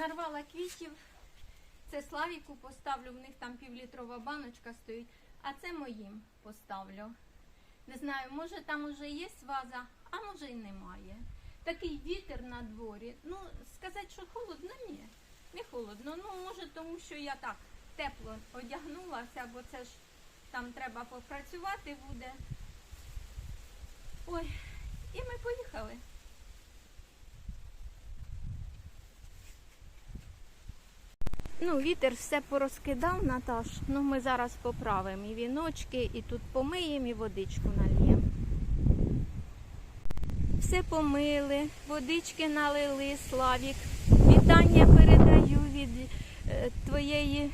нарвала квітів. Це Славіку поставлю, в них там півлітрова баночка стоїть, а це моїм поставлю. Не знаю, може там уже є ваза, а може й немає. Такий вітер на дворі. Ну, сказати, що холодно, ні. Не холодно. Ну, може, тому що я так тепло одягнулася, бо це ж там треба попрацювати буде. Ой, і ми поїхали. Ну, вітер все порозкидав, Наташ. Ну, ми зараз поправимо і віночки, і тут помиємо, і водичку нальємо. Все помили, водички налили, Славік. Вітання передаю від е, твоєї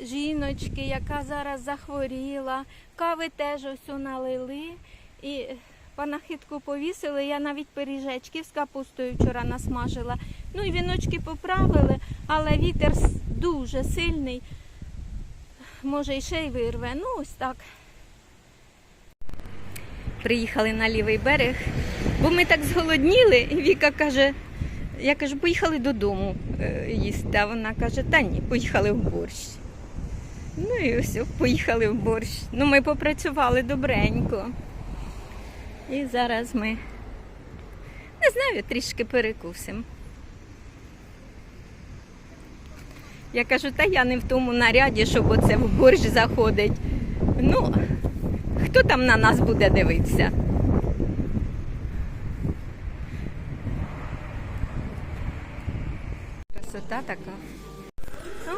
жіночки, яка зараз захворіла. Кави теж ось налили. І панахидку повісили. Я навіть пиріжечків з капустою вчора насмажила. Ну і віночки поправили, але вітер дуже сильний. Може, і ще й вирве. Ну, ось так. Приїхали на лівий берег, бо ми так зголодніли, і Віка каже, я кажу, поїхали додому е, їсти. А вона каже, та ні, поїхали в борщ. Ну і ось поїхали в борщ. Ну, ми попрацювали добренько. І зараз ми, не знаю, трішки перекусимо. Я кажу, та я не в тому наряді, щоб оце в борщ заходить. Ну, хто там на нас буде дивитися? Красота така. Ну,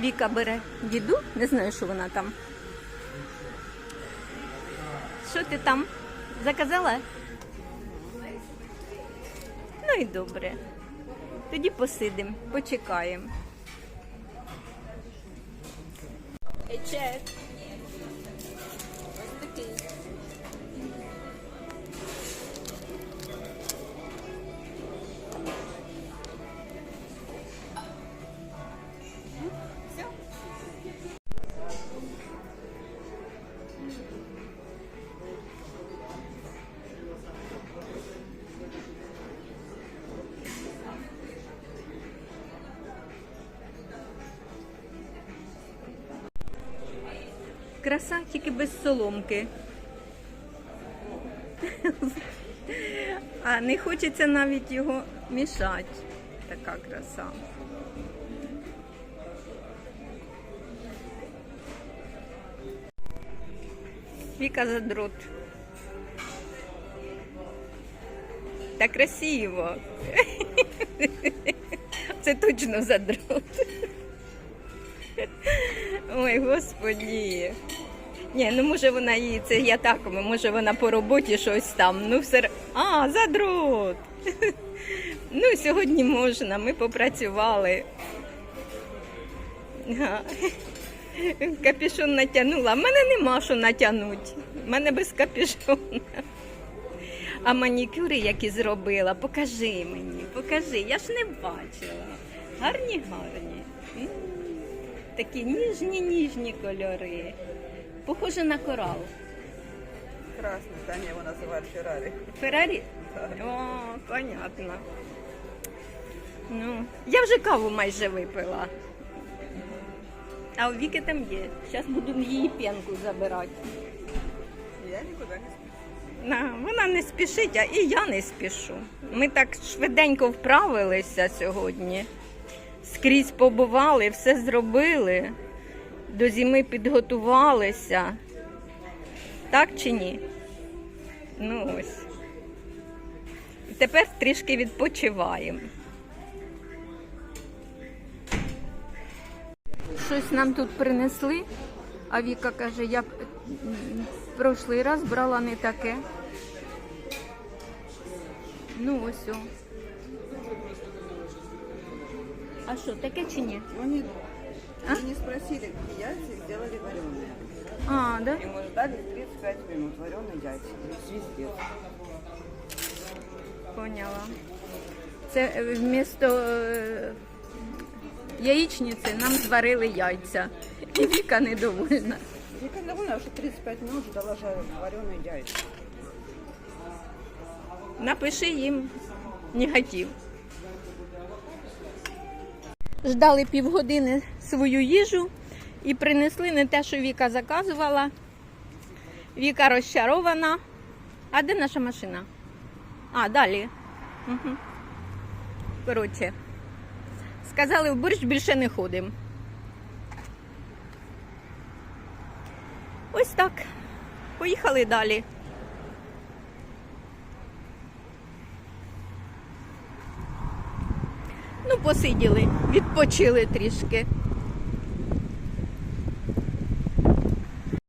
Віка бере діду, не знаю, що вона там. Що ти там? Заказала? Ну і добре. Тоді посидимо, почекаємо. shit. Краса тільки без соломки. А не хочеться навіть його мішати. Така краса. Віка задрот. Та красиво. Це точно задрот. Ой, господі. Ні, ну може вона її, це я так, може вона по роботі щось там. Ну все. А, задрот. Ну, сьогодні можна, ми попрацювали. Га. Капюшон натягнула. В мене нема що натягнути. У мене без капюшона. А манікюри, які зробила, покажи мені, покажи. Я ж не бачила. Гарні, гарні. Такі ніжні, ніжні кольори. Похоже на корал. Красный, они его называют Феррари. Феррарі? О, понятно. Ну, я вже каву майже випила. А у Віки там є. Зараз буду її п'янку забирати. Я никуда не спешу. На, вона не спішить, а і я не спішу. Ми так швиденько вправилися сьогодні. Скрізь побували, все зробили. До зими підготувалися. Так чи ні? Ну ось. І Тепер трішки відпочиваємо. Щось нам тут принесли, а Віка каже, я прошлий раз брала не таке. Ну ось. О. А що, таке чи ні? Они А? они не спросили, какие яйца, их сделали вареные. А, да? Ему ждали 35 минут вареные яйца. Звезде. Поняла. Це е, вмісто е, яєчниці нам зварили яйця. І Віка недовольна. Я довольна, что 35 минут ждала жареные вареные яйца. Напиши їм негатив. ждали півгодини свою їжу і принесли не те, що Віка заказувала. Віка розчарована. А де наша машина? А, далі. Угу. Коротше, сказали, в борщ більше не ходимо. Ось так. Поїхали далі. Посиділи, відпочили трішки.